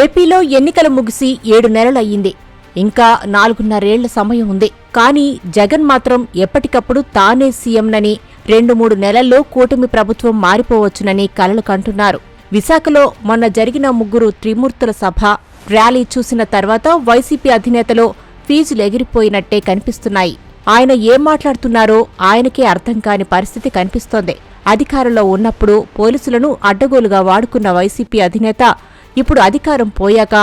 ఏపీలో ఎన్నికలు ముగిసి ఏడు నెలలయ్యింది. ఇంకా నాలుగున్నరేళ్ళ సమయం ఉంది. కానీ జగన్ మాత్రం ఎప్పటికప్పుడు తానే సీఎంనని రెండు మూడు నెలల్లో కూటమి ప్రభుత్వం మారిపోవచ్చునని కలలు కంటున్నారు. విశాఖలో మొన్న జరిగిన ముగ్గురు త్రిమూర్తుల సభ ర్యాలీ చూసిన తర్వాత వైసీపీ అధినేతలో ఫీజులు ఎగిరిపోయినట్టే కనిపిస్తున్నాయి. ఆయన ఏం మాట్లాడుతున్నారో ఆయనకే అర్థం కాని పరిస్థితి కనిపిస్తోంది. అధికారంలో ఉన్నప్పుడు పోలీసులను అడ్డగోలుగా వాడుకున్న వైసీపీ అధినేత ఇప్పుడు అధికారం పోయాక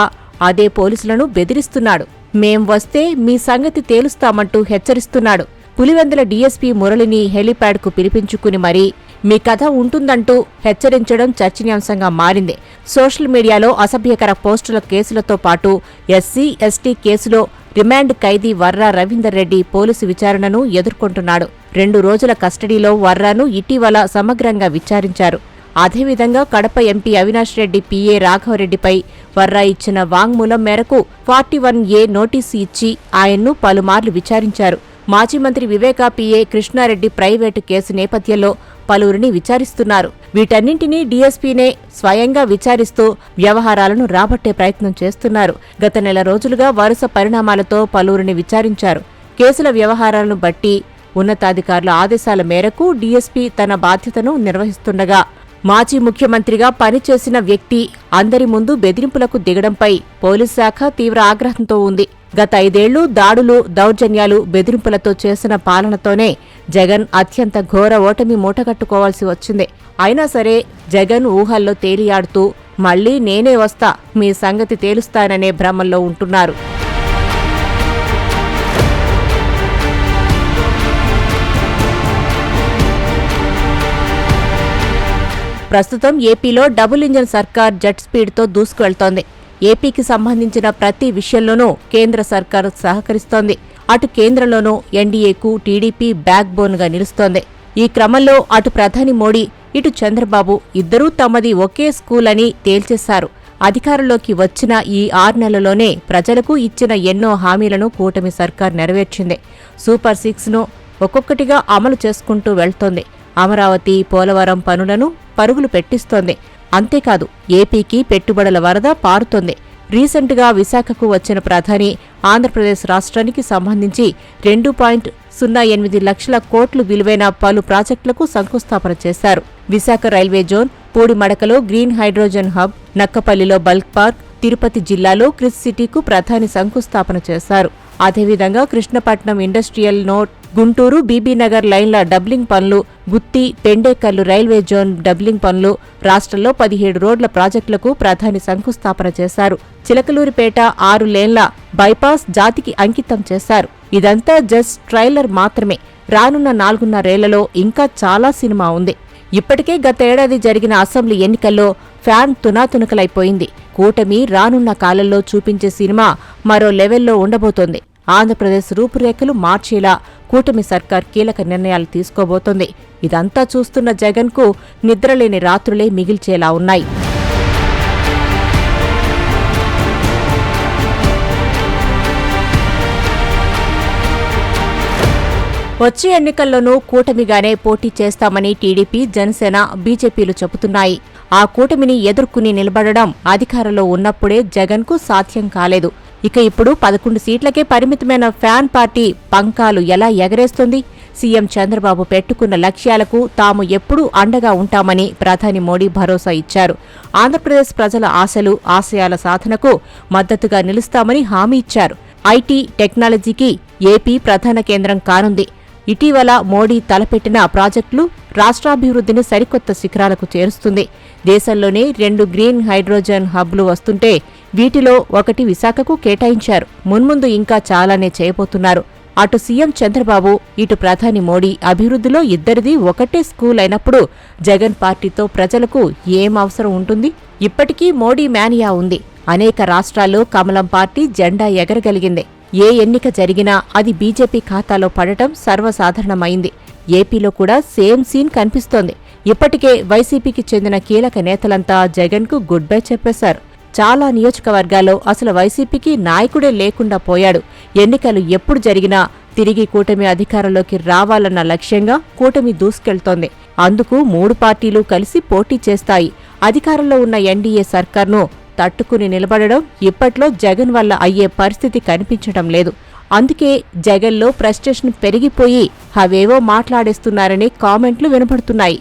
అదే పోలీసులను బెదిరిస్తున్నాడు. మేం వస్తే మీ సంగతి తేలుస్తామంటూ హెచ్చరిస్తున్నాడు. పులివెందుల డీఎస్పీ మురళిని హెలీప్యాడ్కు పిలిపించుకుని మరీ మీ కథ ఉంటుందంటూ హెచ్చరించడం చర్చనీయాంశంగా మారింది. సోషల్ మీడియాలో అసభ్యకర పోస్టుల కేసులతో పాటు ఎస్సీ ఎస్టీ కేసులో రిమాండ్ ఖైదీ వర్రా రవీందర్ రెడ్డి పోలీసు విచారణను ఎదుర్కొంటున్నాడు. రెండు రోజుల కస్టడీలో వర్రాను ఇటీవల సమగ్రంగా విచారించారు. అదేవిధంగా కడప ఎంపీ అవినాష్ రెడ్డి పీఏ రాఘవరెడ్డిపై వర్రా ఇచ్చిన వాంగ్మూలం మేరకు ఫార్టీ వన్ ఏ నోటీసు ఇచ్చి ఆయన్ను పలుమార్లు విచారించారు. మాజీ మంత్రి Viveka PA Krishnareddy private case నేపథ్యంలో పలువురిని విచారిస్తున్నారు. వీటన్నింటినీ డీఎస్పీనే స్వయంగా విచారిస్తూ వ్యవహారాలను రాబట్టే ప్రయత్నం చేస్తున్నారు. గత నెల రోజులుగా వరుస పరిణామాలతో పలువురిని విచారించారు. కేసుల వ్యవహారాలను బట్టి ఉన్నతాధికారుల ఆదేశాల మేరకు డీఎస్పీ తన బాధ్యతను నిర్వహిస్తుండగా మాజీ ముఖ్యమంత్రిగా పనిచేసిన వ్యక్తి అందరి ముందు బెదిరింపులకు దిగడంపై పోలీస్ శాఖ తీవ్ర ఆగ్రహంతో ఉంది. గత ఐదేళ్ళు దాడులు దౌర్జన్యాలు బెదిరింపులతో చేసిన పాలనతోనే జగన్ అత్యంత ఘోర ఓటమి మూటగట్టుకోవాల్సి వచ్చింది. అయినా సరే జగన్ ఊహల్లో తేలియాడుతూ మళ్ళీ నేనే వస్తా మీ సంగతి తేలుస్తాననే భ్రమంలో ఉంటున్నారు. ప్రస్తుతం ఏపీలో డబుల్ ఇంజన్ సర్కార్ జెట్ స్పీడ్తో దూసుకువెళ్తోంది. ఏపీకి సంబంధించిన ప్రతి విషయంలోనూ కేంద్ర సర్కార్ సహకరిస్తోంది. అటు కేంద్రంలోనూ ఎన్డీఏకు టీడీపీ బ్యాక్ బోన్గా నిలుస్తోంది. ఈ క్రమంలో అటు ప్రధాని మోడీ ఇటు చంద్రబాబు ఇద్దరూ తమది ఒకే స్కూల్ అని తేల్చేశారు. అధికారంలోకి వచ్చిన ఈ ఆరు నెలలోనే ప్రజలకు ఇచ్చిన ఎన్నో హామీలను కూటమి సర్కార్ నెరవేర్చింది. సూపర్ సిక్స్ను ఒక్కొక్కటిగా అమలు చేసుకుంటూ వెళ్తోంది. అమరావతి పోలవరం పనులను పరుగులు పెట్టిస్తోంది. అంతేకాదు ఏపీకి పెట్టుబడుల వరద పారుతోంది. రీసెంట్గా విశాఖకు వచ్చిన ప్రధాని ఆంధ్రప్రదేశ్ రాష్ట్రానికి సంబంధించి రెండు పాయింట్ సున్నా ఎనిమిది లక్షల కోట్లు విలువైన పలు ప్రాజెక్టులకు శంకుస్థాపన చేశారు. విశాఖ రైల్వే జోన్ పూడిమడకలో గ్రీన్ హైడ్రోజన్ హబ్ నక్కపల్లిలో బల్క్ పార్క్ తిరుపతి జిల్లాలో క్రిస్ సిటీకు ప్రధాని శంకుస్థాపన చేశారు. అదేవిధంగా కృష్ణపట్నం ఇండస్ట్రియల్ నోట్ గుంటూరు బీబీనగర్ లైన్ల డబ్లింగ్ పనులు Gutti Pendekallu railway zone doubling పనులు రాష్ట్రంలో పదిహేడు రోడ్ల ప్రాజెక్టులకు ప్రధాని శంకుస్థాపన చేశారు. చిలకలూరిపేట ఆరు లేన్ల బైపాస్ జాతికి అంకితం చేశారు. ఇదంతా జస్ట్ ట్రైలర్ మాత్రమే. రానున్న నాలుగున్నరేళ్ళలో ఇంకా చాలా సినిమా ఉంది. ఇప్పటికే గతేడాది జరిగిన అసెంబ్లీ ఎన్నికల్లో ఫ్యాన్ తునాతునకలైపోయింది. కూటమి రానున్న కాలంలో చూపించే సినిమా మరో లెవెల్లో ఉండబోతోంది. ఆంధ్రప్రదేశ్ రూపురేఖలు మార్చేలా కూటమి సర్కార్ కీలక నిర్ణయాలు తీసుకోబోతోంది. ఇదంతా చూస్తున్న జగన్కు నిద్రలేని రాత్రులే మిగిల్చేలా ఉన్నాయి. వచ్చే ఎన్నికల్లోనూ కూటమిగానే పోటీ చేస్తామని టీడీపీ జనసేన బీజేపీలు చెబుతున్నాయి. ఆ కూటమిని ఎదుర్కొని నిలబడడం అధికారంలో ఉన్నప్పుడే జగన్కు సాధ్యం కాలేదు. ఇక ఇప్పుడు పదకొండు సీట్లకే పరిమితమైన ఫ్యాన్ పార్టీ పంకాలు ఎలా ఎగరేస్తుంది? సీఎం చంద్రబాబు పెట్టుకున్న లక్ష్యాలకు తాము ఎప్పుడూ అండగా ఉంటామని ప్రధాని మోడీ భరోసా ఇచ్చారు. ఆంధ్రప్రదేశ్ ప్రజల ఆశలు ఆశయాల సాధనకు మద్దతుగా నిలుస్తామని హామీ ఇచ్చారు. ఐటీ టెక్నాలజీకి ఏపీ ప్రధాన కేంద్రం కానుంది. ఇటీవల మోడీ తలపెట్టిన ప్రాజెక్టులు రాష్ట్రాభివృద్ధిని సరికొత్త శిఖరాలకు చేరుస్తుంది. దేశంలోనే రెండు గ్రీన్ హైడ్రోజన్ హబ్లు వస్తుంటే వీటిలో ఒకటి విశాఖకు కేటాయించారు. మున్ముందు ఇంకా చాలానే చేయబోతున్నారు. అటు సీఎం చంద్రబాబు ఇటు ప్రధాని మోడీ అభివృద్ధిలో ఇద్దరిది ఒకటే స్కూల్ అయినప్పుడు జగన్ పార్టీతో ప్రజలకు ఏం అవసరం ఉంటుంది? ఇప్పటికీ మోడీ మేనియా ఉంది. అనేక రాష్ట్రాల్లో కమలం పార్టీ జెండా ఎగరగలిగింది. ఏ ఎన్నిక జరిగినా అది బీజేపీ ఖాతాలో పడటం సర్వసాధారణమైంది. ఏపీలో కూడా సేమ్ సీన్ కనిపిస్తోంది. ఇప్పటికే వైసీపీకి చెందిన కీలక నేతలంతా జగన్కు గుడ్ బై చెప్పేశారు. చాలా నియోజకవర్గాల్లో అసలు వైసీపీకి నాయకుడే లేకుండా పోయాడు. ఎన్నికలు ఎప్పుడు జరిగినా తిరిగి కూటమి అధికారంలోకి రావాలన్న లక్ష్యంగా కూటమి దూసుకెళ్తోంది. అందుకు మూడు పార్టీలు కలిసి పోటీ చేస్తాయి. అధికారంలో ఉన్న ఎన్డీఏ సర్కార్ను తట్టుకుని నిలబడడం ఇప్పట్లో జగన్ వల్ల అయ్యే పరిస్థితి కనిపించడం లేదు. అందుకే జగన్లో ఫ్రస్ట్రేషన్ పెరిగిపోయి అవేవో మాట్లాడేస్తున్నారనే కామెంట్లు వినపడుతున్నాయి.